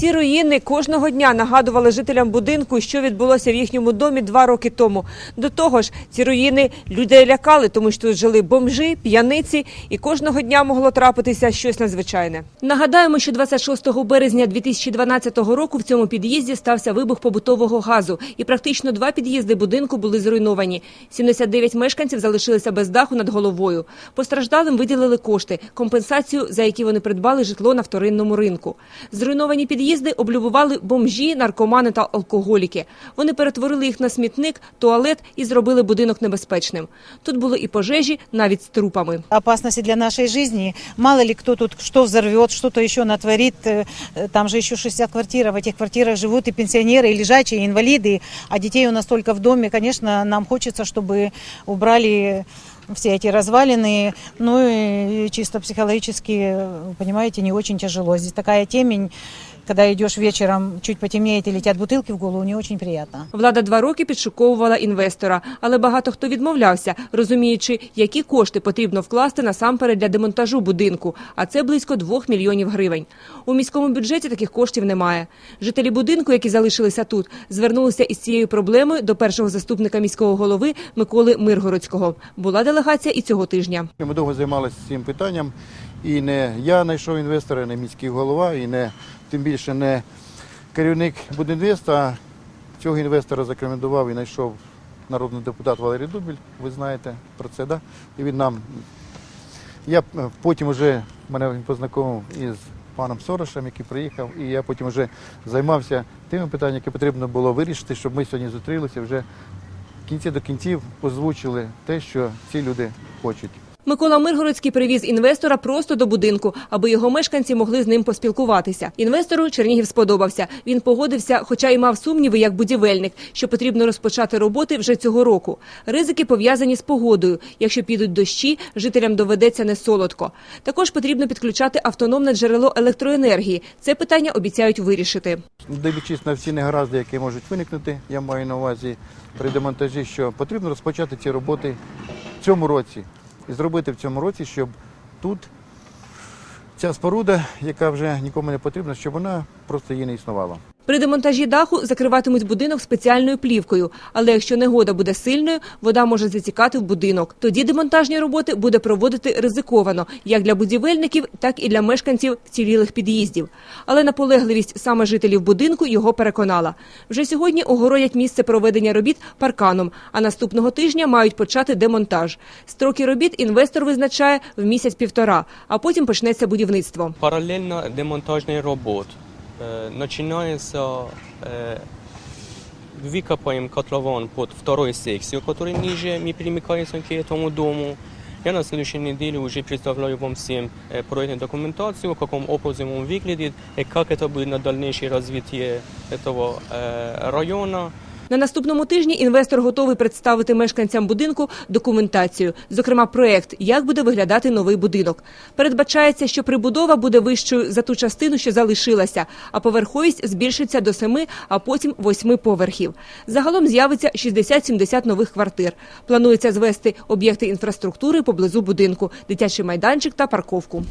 Ці руїни кожного дня нагадували жителям будинку, що відбулося в їхньому домі два роки тому. До того ж, ці руїни людей лякали, тому що тут жили бомжи, п'яниці, і кожного дня могло трапитися щось надзвичайне. Нагадаємо, що 26 березня 2012 року в цьому під'їзді стався вибух побутового газу, і практично два під'їзди будинку були зруйновані. 79 мешканців залишилися без даху над головою. Постраждалим виділили кошти, компенсацію, за які вони придбали житло на вторинному ринку. Зруйновані під'їзди облюбували бомжі, наркомани та алкоголіки. Вони перетворили їх на смітник, туалет і зробили будинок небезпечним. Тут були і пожежі, навіть з трупами. опасности для нашей жизни. Мало ли кто тут что взорвет, что-то еще натворит. Э, э, Там же еще 60 квартир, а в этих квартирах живут и пенсионеры, и лежачие, и инвалиды, а детей у нас только в доме. Конечно, нам хочется, чтобы убрали все эти развалины, ну и чисто психологически, э, понимаете, не очень тяжело. Здесь такая темень, когда идешь вечером, чуть потемнеет и летят бутылки в голову, не очень приятно. Влада два роки підшуковувала інвестора, але багато хто відмовлявся, розуміючи, які кошти потрібно вкласти насамперед для демонтажу будинку, а це близько 2 мільйонів гривень. У міському бюджеті таких коштів немає. Жителі будинку, які залишилися тут, звернулися із цією проблемою до першого заступника міського голови Миколи Миргородського. Була делегація і цього тижня. Ми довго займалися цим питанням, і не я знайшов інвестора, не міський голова, і не тим більше не керівник Будінвеста. а Цього інвестора зарекомендував і знайшов народний депутат Валерій Дубіль. Ви знаєте про це, да? І він нам. Я потім вже мене познайомив із паном Сорошем, який приїхав, і я потім вже займався тими питаннями, які потрібно було вирішити, щоб ми сьогодні зустрілися вже в кінці до кінців озвучили те, що ці люди хочуть. Микола Миргородський привіз інвестора просто до будинку, аби його мешканці могли з ним поспілкуватися. Інвестору Чернігів сподобався. Він погодився, хоча й мав сумніви як будівельник, що потрібно розпочати роботи вже цього року. Ризики пов'язані з погодою. Якщо підуть дощі, жителям доведеться не солодко. Також потрібно підключати автономне джерело електроенергії. Це питання обіцяють вирішити. Дивлячись на всі негаразди, які можуть виникнути, я маю на увазі при демонтажі, що потрібно розпочати ці роботи в цьому році і зробити в цьому році, щоб тут ця споруда, яка вже нікому не потрібна, щоб вона просто її не існувала. При демонтажі даху закриватимуть будинок спеціальною плівкою, але якщо негода буде сильною, вода може зацікати в будинок. Тоді демонтажні роботи буде проводити ризиковано як для будівельників, так і для мешканців вцілілих під'їздів. Але наполегливість саме жителів будинку його переконала. Вже сьогодні огородять місце проведення робіт парканом, а наступного тижня мають почати демонтаж. Строки робіт інвестор визначає в місяць-півтора, а потім почнеться будівництво. Параллельно демонтажные работы Э, Начинается, э, выкопаем котлован под второй секцию, который ниже, мы примыкаемся к этому дому. Я на следующей неделе уже представляю вам всем э, проектную документацию, каком образом он выглядит, и как это будет на дальнейшее развитие этого э, района. На наступному тижні інвестор готовий представити мешканцям будинку документацію, зокрема проект, як буде виглядати новий будинок. Передбачається, що прибудова буде вищою за ту частину, що залишилася, а поверховість збільшиться до семи, а потім восьми поверхів. Загалом з'явиться 60-70 нових квартир. Планується звести об'єкти інфраструктури поблизу будинку, дитячий майданчик та парковку.